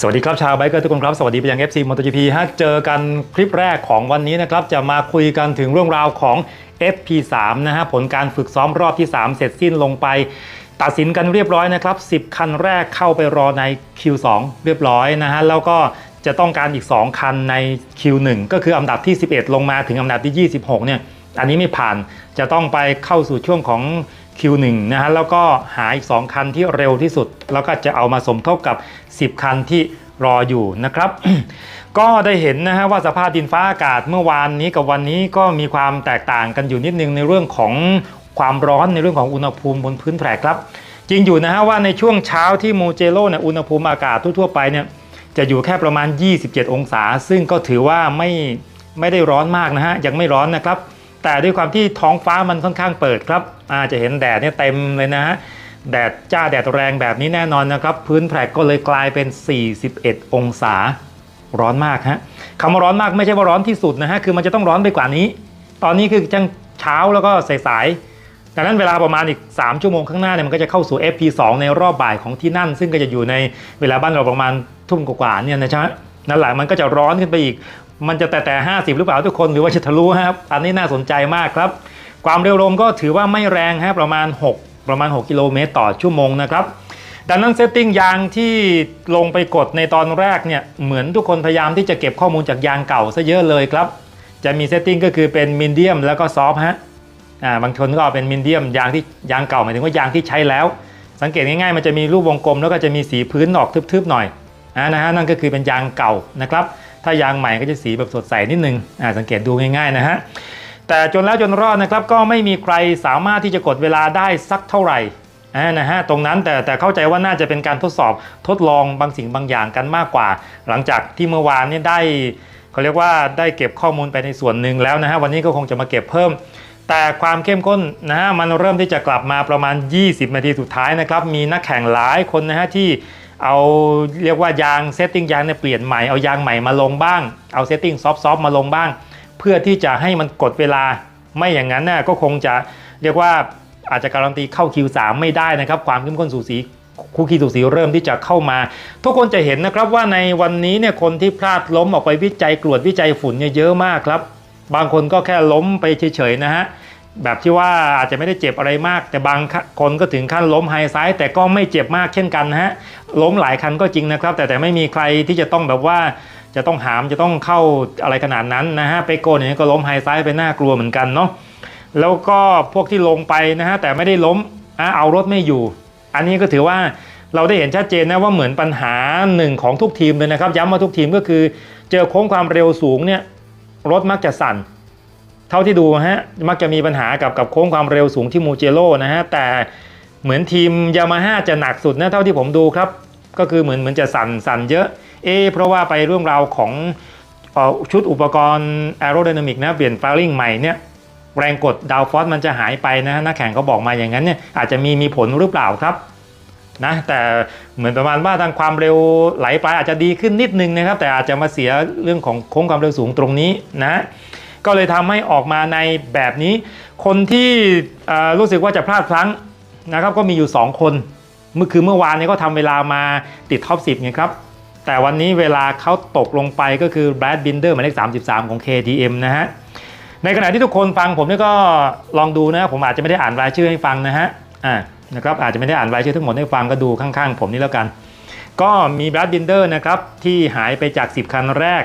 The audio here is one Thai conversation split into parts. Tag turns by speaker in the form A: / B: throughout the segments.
A: สวัสดีครับชาวไบเกอร์ทุกคนครับ สวัสดีไปยัง FC MotoGP ฮะเจอกันคลิปแรกของวันนี้นะครับ จะมาคุยกันถึงเรื่องราวของ FP3 นะฮะผลการฝึกซ้อมรอบที่ 3 เสร็จสิ้นลงไป ตัดสินกันเรียบร้อยนะครับ 10 คันแรกเข้าไปรอใน Q2 เรียบร้อยนะฮะแล้วก็จะต้องการอีก 2 คันใน Q1 ก็คืออันดับที่ 11 ลงมาถึงอันดับที่ 26 เนี่ยอันนี้ไม่ผ่านจะต้องไปเข้าสู่ช่วงของ Q1 นะฮะแล้วก็หาอีก 2 คันที่เร็วที่สุด แล้วก็จะเอามาสมทบกับ 10 คันที่รออยู่นะครับ ก็ได้เห็นนะฮะว่าสภาพดินฟ้าอากาศเมื่อวานนี้กับวันนี้ก็มีความแตกต่างกันอยู่นิดนึงในเรื่องของความร้อนในเรื่องของอุณหภูมิบนพื้นแผ่ครับ จริงอยู่นะฮะว่าในช่วงเช้าที่มูเจโร่เนี่ยอุณหภูมิอากาศทั่วๆไปเนี่ยจะอยู่แค่ประมาณ 27 องศา ซึ่งก็ถือว่าไม่ไม่ได้ร้อนมากนะฮะยังไม่ร้อนนะครับ แต่ด้วยความที่ท้องฟ้ามันค่อนข้างเปิดครับ อาจะเห็นแดดเนี่ยเต็มเลยนะฮะแดดจ้าแดดแรงแบบนี้แน่นอนนะครับ พื้นแผลกก็เลยกลายเป็น 41 องศาร้อนมากฮะคำว่าร้อนมากไม่ใช่ว่าร้อนที่สุดนะฮะคือมันจะต้องร้อนไปกว่านี้ ตอนนี้คือจังเช้าแล้วก็สายๆดังนั้นเวลาประมาณอีก 3 ชั่วโมงข้างหน้าเนี่ยมันก็จะเข้าสู่ FP2 ในรอบบ่ายของที่นั่น ซึ่งก็จะอยู่ในเวลาบ้านเราประมาณทุ่มกว่าๆเนี่ยนะจ๊ะนั่นแหละมันก็จะร้อนขึ้นไปอีก มันจะแต่แต่ห้าสิบหรือเปล่าทุกคนหรือว่าจะทะลุครับอันนี้น่าสนใจมากครับ ความเร็วลมก็ถือว่าไม่แรงฮะประมาณ 6 ประมาณ 6 กิโลเมตรต่อชั่วโมงนะครับดังนั้นเซตติ้งยางที่ลงไปกดในตอนแรกเนี่ยเหมือนทุกคนพยายามที่จะเก็บข้อมูลจากยางเก่าซะเยอะเลยครับ จะมีเซตติ้งก็คือเป็นมินเดียมแล้วก็ซอฟฮะอ่าบางคนก็เอาเป็นมินเดียมยางที่ยางเก่าหมายถึงว่ายางที่ใช้แล้ว สังเกตง่ายๆมันจะมีรูปวงกลมแล้วก็จะมีสีพื้นออกทึบๆหน่อยอ่านะฮะนั่นก็คือเป็นยางเก่านะครับถ้ายางใหม่ก็จะสีแบบสดใสนิดนึงอ่าสังเกตดูง่ายๆนะฮะ แต่จนแล้วจนรอดนะครับก็ไม่มีใครสามารถที่จะกดเวลาได้สักเท่าไหร่นะฮะตรงนั้นแต่แต่เข้าใจว่าน่าจะเป็นการทดสอบทดลองบางสิ่งบางอย่างกันมากกว่า หลังจากที่เมื่อวานนี้ได้เขาเรียกว่าได้เก็บข้อมูลไปในส่วนหนึ่งแล้วนะฮะวันนี้ก็คงจะมาเก็บเพิ่ม แต่ความเข้มข้นนะฮะมันเริ่มที่จะกลับมาประมาณ 20 นาทีสุดท้ายนะครับมีนักแข่งหลายคนนะฮะที่เอาเรียกว่ายางเซตติ้งยางเนี่ยเปลี่ยนใหม่เอายางใหม่มาลงบ้างเอาเซตติ้งซอฟต์ๆมาลงบ้าง เพื่อที่จะให้มันกดเวลาไม่อย่างนั้นน่ะก็คงจะเรียกว่าอาจจะการันตีเข้า Q3 ไม่ได้นะครับ ความเข้มข้นสูสีคู่คีสูสีเริ่มที่จะเข้ามา ทุกคนจะเห็นนะครับว่าในวันนี้เนี่ยคนที่พลาดล้มออกไปวิจัยกรวดวิจัยฝุ่นเนี่ยเยอะมากครับ บางคนก็แค่ล้มไปเฉยๆนะฮะแบบที่ว่าอาจจะไม่ได้เจ็บอะไรมาก แต่บางคนก็ถึงขั้นล้มไฮไซด์แต่ก็ไม่เจ็บมากเช่นกันนะฮะล้มหลายคันก็จริงนะครับ แต่แต่ไม่มีใครที่จะต้องแบบว่า จะต้องหามจะต้องเข้าอะไรขนาดนั้นนะฮะไปโกนอย่างนี้ก็ล้มไฮไซด์ไปน่ากลัวเหมือนกันเนาะแล้วก็พวกที่ลงไปนะฮะแต่ไม่ได้ล้มเอารถไม่อยู่ อันนี้ก็ถือว่าเราได้เห็นชัดเจนนะว่าเหมือนปัญหาหนึ่งของทุกทีมเลยนะครับ ย้ำว่าทุกทีมก็คือเจอโค้งความเร็วสูงเนี่ยรถมักจะสั่น เท่าที่ดูฮะมักจะมีปัญหากับกับโค้งความเร็วสูงที่มูเจโร่นะฮะแต่เหมือนทีมยามาฮ่าจะหนักสุดนะเท่าที่ผมดูครับ ก็คือเหมือนเหมือนจะสั่นสั่นเยอะ เอะเพราะว่าไปเรื่องราวของออชุดอุปกรณ์แอโร d y นามิกนะเปลี่ยนฟาริ่งใหม่เนี่ยแรงกดดาวฟอสมันจะหายไปนะนักแข่งเขาบอกมาอย่างนั้นเนี่ยอาจจะมีมีผลหรือเปล่าครับนะแต่เหมือนประมาณว่าทางความเร็วไหลไปอาจจะดีขึ้นนิดนึงนะครับ แต่อาจจะมาเสียเรื่องของโค้งความเร็วสูงตรงนี้นะ ก็เลยทำให้ออกมาในแบบนี้ คนที่รู้สึกว่าจะพลาดพลั้งนะครับ ก็มีอยู่ 2 คน เมื่อคือเมื่อวานนี้ก็ทำเวลามาติดท็อป 10ไงครับ แต่วันนี้เวลาเขาตกลงไปก็คือแบรดบินเดอร์หมายเลข 33 ของ KTM นะฮะ ในขณะที่ทุกคนฟังผมนี่ก็ลองดูนะผมอาจจะไม่ได้อ่านรายชื่อให้ฟังนะฮะอ่านะครับอาจจะไม่ได้อ่านรายชื่อทั้งหมดให้ฟังก็ดูข้างๆ ผมนี่แล้วกัน ก็มีแบรดบินเดอร์นะครับที่หายไปจาก 10 คันแรก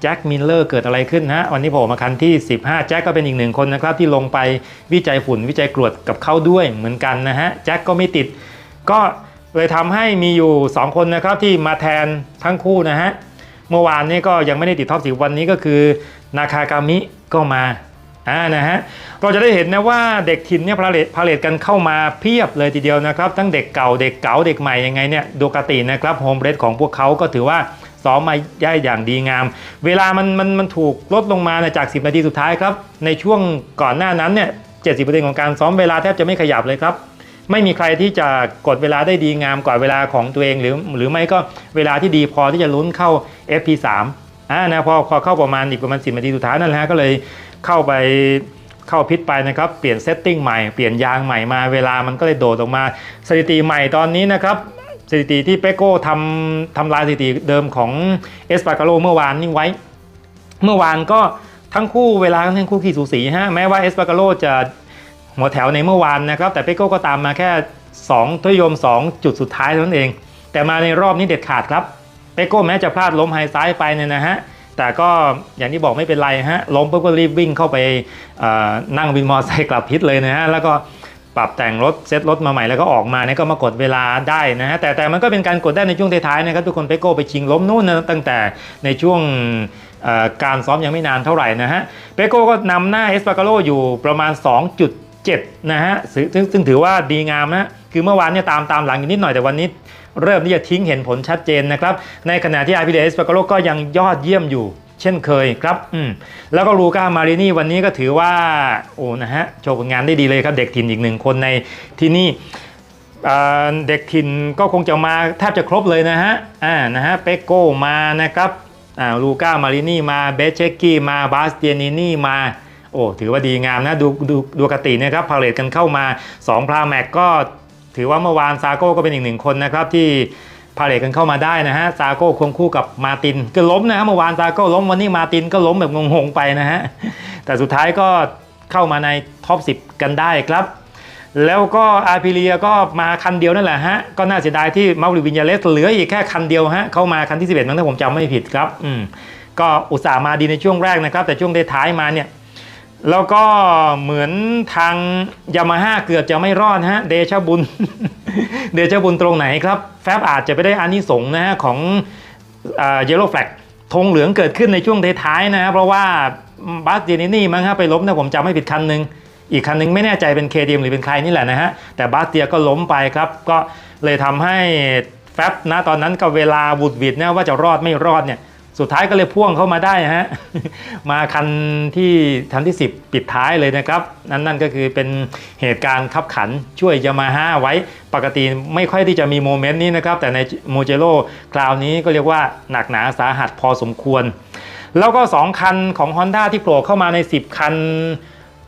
A: แจ็คมิลเลอร์เกิดอะไรขึ้นฮะวันนี้ผมมาคันที่ 15 แจ็คก็เป็นอีกหนึ่งคนนะครับที่ลงไปวิจัยฝุ่นวิจัยกรวดกับเขาด้วยเหมือนกันนะฮะแจ็คก็ไม่ติดก็ เลยทำให้มีอยู่ 2 คนนะครับที่มาแทนทั้งคู่นะฮะ เมื่อวานนี้ก็ยังไม่ได้ติดท็อปสิวันนี้ก็คือนาคากามิก็มาอ่านะฮะเราจะได้เห็นนะว่าเด็กถิ่นเนี่ยพาเลตพาเลตกันเข้ามาเพียบเลยทีเดียวนะครับ ทั้งเด็กเก่าเด็กเก๋าเด็กใหม่ยังไงเนี่ยดูกตินะครับโฮมเรสของพวกเขาก็ถือว่าซ้อมมาได้อย่างดีงาม เวลามันมันมันถูกลดลงมาจาก 10 นาทีสุดท้ายครับ ในช่วงก่อนหน้านั้นเนี่ย 70%ของการซ้อมเวลาแทบจะไม่ขยับเลยครับ ไม่มีใครที่จะกดเวลาได้ดีงามกว่าเวลาของตัวเองหรือหรือไม่ก็เวลาที่ดีพอที่จะลุ้นเข้า FP3 อ่านะพอพอเข้าประมาณอีกประมาณ10นาทีสุดท้ายนั่นแหละก็เลยเข้าไปเข้าพิษไปนะครับ เปลี่ยนเซตติ้งใหม่เปลี่ยนยางใหม่มาเวลามันก็เลยโดดออกมา สถิติใหม่ตอนนี้นะครับสถิติที่เปโก้ทำทำลายสถิติเดิมของเอสปาการโลเมื่อวานนี้ไว้ เมื่อวานก็ทั้งคู่เวลาทั้งคู่ขี่สูสีฮะแม้ว่าเอสปาการโลจะ หัวแถวในเมื่อวานนะครับ แต่เปโก้ก็ตามมาแค่2ทศนิยม 2 จุดสุดท้ายเท่านั้นเอง แต่มาในรอบนี้เด็ดขาดครับ เปโก้แม้จะพลาดล้มไฮซ้ายไปเนี่ยนะฮะแต่ก็อย่างที่บอกไม่เป็นไรฮะล้มปุ๊บก็รีบวิ่งเข้าไปนั่งวินมอเตอร์ไซค์กลับพิษเลยนะฮะแล้วก็ปรับแต่งรถเซ็ตรถมาใหม่แล้วก็ออกมาเนี่ยก็มากดเวลาได้นะฮะแต่แต่มันก็เป็นการกดได้ในช่วงท้ายๆนะครับทุกคนเปโก้ไปชิงล้มนู่นนะตั้งแต่ในช่วงการซ้อมยังไม่นานเท่าไหร่นะฮะเปโก้ก็นำหน้าเอสปา a าโลอยู่ประมาณ 7นะฮะซึ่งซึ่งถือว่าดีงามนะคือเมื่อวานเนี่ยตามตามหลังอยู่นิดหน่อยแต่วันนี้เริ่มที่จะทิ้งเห็นผลชัดเจนนะครับ ในขณะที่อาร์พีเปา a าโลก็ยังยอดเยี่ยมอยู่เช่นเคยครับอืมแล้วก็ลูก้ามารินี่วันนี้ก็ถือว่าโอ้นะฮะโชว์ผลงานได้ดีเลยครับ เด็กถิ่นอีกหนึ่งคนในที่นี่เด็กถิ่นก็คงจะมาแทบจะครบเลยนะฮะอ่านะฮะเปโก้มานะครับอ่าลูก้ามารินี่มาเบเชกกี้มาบาสเตียนินี่มา โอ้ถือว่าดีงามนะดูดูดูกตินะครับพาเลตกันเข้ามา2พราแม็กก็ถือว่าเมื่อวานซาโก้ก็เป็นอีกหนึ่งคนนะครับที่พาเลทกันเข้ามาได้นะฮะซาโก้ควงคู่กับมาตินก็ล้มนะฮะเมื่อวานซาโก้ล้มวันนี้มาตินก็ล้มแบบงงๆไปนะฮะแต่สุดท้ายก็เข้ามาในท็อป 10 กันได้ครับ แล้วก็อาร์พิเลียก็มาคันเดียวนั่นแหละฮะก็น่าเสียดายที่มาริวินยาเลสเหลืออีกแค่คันเดียวฮะเข้ามาคันที่ 11มั้งถ้าผมจำไม่ผิดครับอืมก็อุตส่าห์มาดีในช่วงแรกนะครับ แต่ช่วงท้ายมาเนี่ย แล้วก็เหมือนทางยามาฮ่าเกือบจะไม่รอดฮะเดชบุญ เดชบุญตรงไหนครับ แฟบอาจจะไปได้อานิสงส์นะฮะของเยลโล่แฟลกธงเหลืองเกิดขึ้นในช่วงท้ายๆนะครับเพราะว่าบาสเจนินี่มั้งครับไปล้มนะผมจำไม่ผิดคันหนึ่งอีกคันหนึงไม่แน่ใจเป็นเคดีมหรือเป็นใครนี่แหละนะฮะแต่บาสเตียก็ล้มไปครับก็เลยทำให้แฟบนะตอนนั้นก็เวลาบุดวิดนะว่าจะรอดไม่รอดเนี่ย สุดท้ายก็เลยพ่วงเข้ามาได้ฮะมาคันที่ทันที่ 10 ปิดท้ายเลยนะครับ นั่นนั่นก็คือเป็นเหตุการณ์ขับขันช่วยยามาฮ่าไว้ปกติไม่ค่อยที่จะมีโมเมนต์นี้นะครับ แต่ในโมเจโ o คราวนี้ก็เรียกว่าหนักหนาสาหัสพอสมควร แล้วก็ 2 คันของ Honda ที่โผล่เข้ามาใน 10 คัน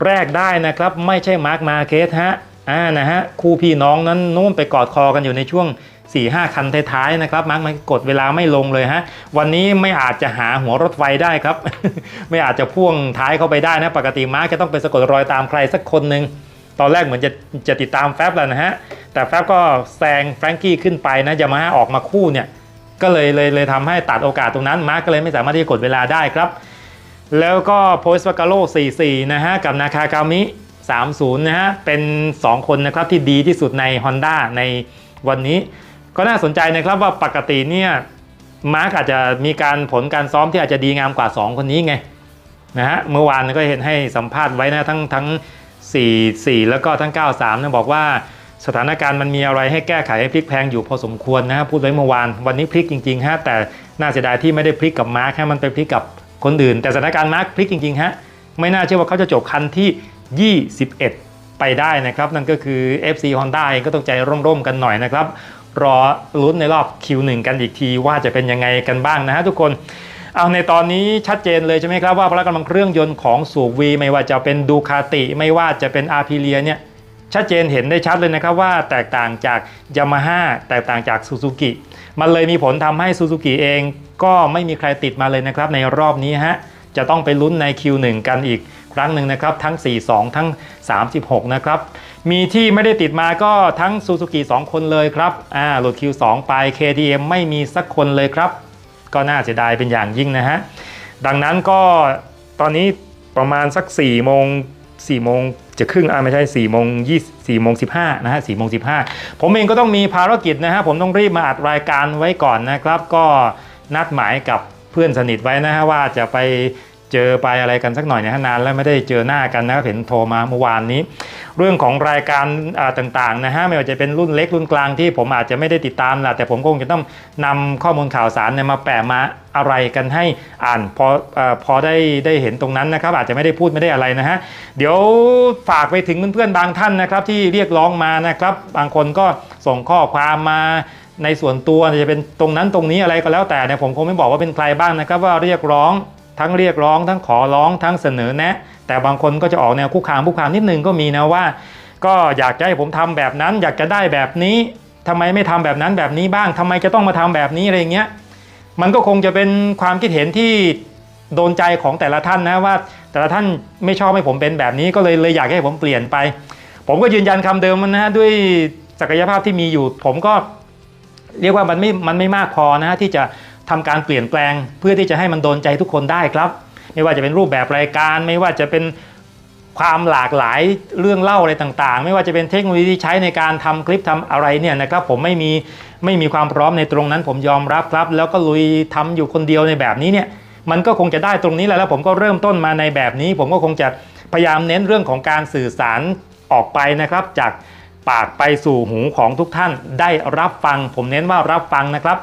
A: แรกได้นะครับ ไม่ใช่มาร์คมาเคสฮะอ่านะฮะคู่พี่น้องนั้นนู่นไปกอดคอกันอยู่ในช่วง 4 5คันท้ายๆนะครับมาร์คมันกดเวลาไม่ลงเลยฮะวันนี้ไม่อาจจะหาหัวรถไฟได้ครับ ไม่อาจจะพ่วงท้ายเข้าไปได้นะปกติมาร์คจะต้องไปสะกดรอยตามใครสักคนหนึ่งตอนแรกเหมือนจะจะติดตามแฟบแล้วนะฮะแต่แฟบก็แซงแฟรงกี้ขึ้นไปนะยามาฮ่าออกมาคู่เนี่ยก็เลยเลยเลยทำให้ตัดโอกาสตรงนั้นมาร์กก็เลยไม่สามารถที่จะกดเวลาได้ครับ แล้วก็โพสวากาโล44 นะฮะกับนาคากามิ30 นะฮะเป็น 2 คนนะครับที่ดีที่สุดใน Honda ในวันนี้ ก็น่าสนใจนะครับว่าปกติเนี่ยมาร์กอาจจะมีการผลการซ้อมที่อาจจะดีงามกว่า 2 คนนี้ไงนะฮะเมื่อวานก็เห็นให้สัมภาษณ์ไว้นะทั้งทั้ง 4 4 แล้วก็ทั้ง 93นะบอกว่าสถานการณ์มันมีอะไรให้แก้ไขให้พลิกแพงอยู่พอสมควรนะฮะพูดไว้เมื่อวานวันนี้พลิกจริงๆฮะแต่น่าเสียดายที่ไม่ได้พลิกกับมาร์คฮะมันไปพลิกกับคนอื่น แต่สถานการณ์มาร์คพลิกจริงๆฮะไม่น่าเชื่อว่าเขาจะจบคันที่ 21 ไปได้นะครับ นั่นก็คือ FC Honda เองก็ต้องใจร่มๆกันหน่อยนะครับ รอลุ้นในรอบ Q1 กันอีกทีว่าจะเป็นยังไงกันบ้างนะฮะทุกคนเอาในตอนนี้ชัดเจนเลยใช่ไหมครับว่าพละกำลังเครื่องยนต์ของสูบวีไม่ว่าจะเป็นดูคาติ ไม่ว่าจะเป็นอาร์พิเลียเนี่ยชัดเจนเห็นได้ชัดเลยนะครับว่าแตกต่างจากยามาฮ่าแตกต่างจากซูซูกิมันเลยมีผลทำให้ซูซูกิเองก็ไม่มีใครติดมาเลยนะครับในรอบนี้ฮะจะต้องไปลุ้นใน Q1 กันอีกครั้งหนึ่งนะครับทั้ง 42 ทั้ง 36 นะครับ มีที่ไม่ได้ติดมาก็ทั้งซูซูกิ2คนเลยครับอ่าหลุด Q2 ไป KTM ไม่มีสักคนเลยครับ ก็น่าเสียดายเป็นอย่างยิ่งนะฮะ ดังนั้นก็ตอนนี้ประมาณสัก4โมง4โมงจะครึ่งอ่าไม่ใช่4โมง20 4โมง15นะฮะ4โมง15 ผมเองก็ต้องมีภารกิจนะฮะ ผมต้องรีบมาอัดรายการไว้ก่อนนะครับ ก็นัดหมายกับเพื่อนสนิทไว้นะฮะว่าจะไป เจอไปอะไรกันสักหน่อยนะฮะนานแล้วไม่ได้เจอหน้ากันนะครับเห็นโทรมาเมื่อวานนี้ เรื่องของรายการต่างๆนะฮะไม่ว่าจะเป็นรุ่นเล็กรุ่นกลางที่ผมอาจจะไม่ได้ติดตามแหละแต่ผมคงจะต้องนำข้อมูลข่าวสารเนี่ยมาแปะมาอะไรกันให้อ่านพอเออพอได้ได้เห็นตรงนั้นนะครับ อาจจะไม่ได้พูดไม่ได้อะไรนะฮะเดี๋ยวฝากไปถึงเพื่อนๆบางท่านนะครับ ที่เรียกร้องมานะครับ บางคนก็ส่งข้อความมาในส่วนตัวจะเป็นตรงนั้นตรงนี้อะไรก็แล้วแต่เนี่ยผมคงไม่บอกว่าเป็นใครบ้างนะครับ ว่าเรียกร้อง ทั้งเรียกร้องทั้งขอร้องทั้งเสนอแนะ แต่บางคนก็จะออกแนวคุกคามคุกคามนิดนึงก็มีนะว่า ก็อยากจะให้ผมทำแบบนั้น อยากจะได้แบบนี้ทำไมไม่ทำแบบนั้นแบบนี้บ้างทำไมจะต้องมาทำแบบนี้อะไรเงี้ยมันก็คงจะเป็นความคิดเห็นที่โดนใจของแต่ละท่านนะว่า แต่ละท่านไม่ชอบให้ผมเป็นแบบนี้ก็เลยเลยอยากให้ผมเปลี่ยนไป ผมก็ยืนยันคำเดิมมันนะฮะด้วยศักยภาพที่มีอยู่ ผมก็เรียกว่ามันไม่มันไม่มากพอนะที่จะ ทำการเปลี่ยนแปลงเพื่อที่จะให้มันโดนใจทุกคนได้ครับ ไม่ว่าจะเป็นรูปแบบรายการ ไม่ว่าจะเป็นความหลากหลายเรื่องเล่าอะไรต่างๆ ไม่ว่าจะเป็นเทคโนโลยีที่ใช้ในการทำคลิปทำอะไรเนี่ยนะครับผมไม่มีไม่มีความพร้อมในตรงนั้นผมยอมรับครับ แล้วก็ลุยทำอยู่คนเดียวในแบบนี้เนี่ยมันก็คงจะได้ตรงนี้แหละแล้วผมก็เริ่มต้นมาในแบบนี้ ผมก็คงจะพยายามเน้นเรื่องของการสื่อสารออกไปนะครับ จากปากไปสู่หูของทุกท่านได้รับฟัง ผมเน้นว่ารับฟังนะครับ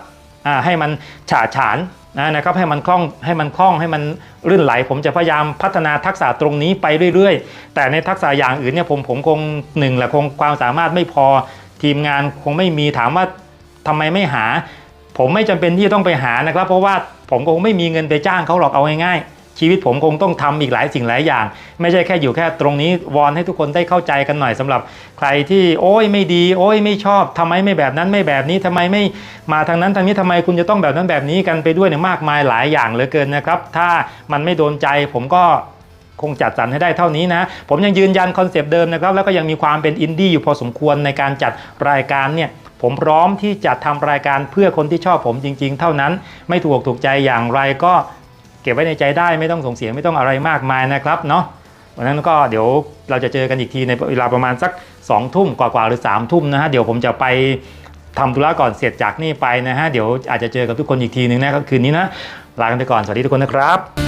A: ให้มันฉาฉานนะครับให้มันคล่องให้มันคล่องให้มันรื่นไหล ผมจะพยายามพัฒนาทักษะตรงนี้ไปเรื่อยๆ แต่ในทักษะอย่างอื่นเนี่ยผมผมคงหนึ่งแหละคงความสามารถไม่พอทีมงานคงไม่มีถามว่าทำไมไม่หา ผมไม่จำเป็นที่ต้องไปหานะครับ เพราะว่าผมคงไม่มีเงินไปจ้างเขาหรอกเอาง่ายๆ ชีวิตผมคงต้องทำอีกหลายสิ่งหลายอย่าง ไม่ใช่แค่อยู่แค่ตรงนี้วอนให้ทุกคนได้เข้าใจกันหน่อยสำหรับใครที่โอ้ยไม่ดี โอ้ยไม่ชอบทำไมไม่แบบนั้นไม่แบบนี้ทำไมไม่มาทางนั้นทางนี้ทำไมคุณจะต้องแบบนั้นแบบนี้กันไปด้วยเนี่ยมากมายหลายอย่างเหลือเกินนะครับ ถ้ามันไม่โดนใจผมก็คงจัดสรรให้ได้เท่านี้นะ ผมยังยืนยันคอนเซปต์เดิมนะครับ แล้วก็ยังมีความเป็นอินดี้อยู่พอสมควรในการจัดรายการเนี่ยผมพร้อมที่จะทำรายการเพื่อคนที่ชอบผมจริง ๆ เท่านั้น ไม่ถูกอกถูกใจอย่างไรก็ เก็บไว้ในใจได้ไม่ต้องส่งเสียงไม่ต้องอะไรมากมายนะครับเนาะวันนั้นก็เดี๋ยวเราจะเจอกันอีกทีในเวลาประมาณสัก2องทุ่มกว่าๆหรือ3ามทุ่มนะฮะเดี๋ยวผมจะไปทำธุระก่อนเสร็จจากนี่ไปนะฮะเดี๋ยวอาจจะเจอกับทุกคนอีกทีหนึ่งนะครับคืนนี้นะลากันไปก่อนสวัสดีทุกคนนะครับ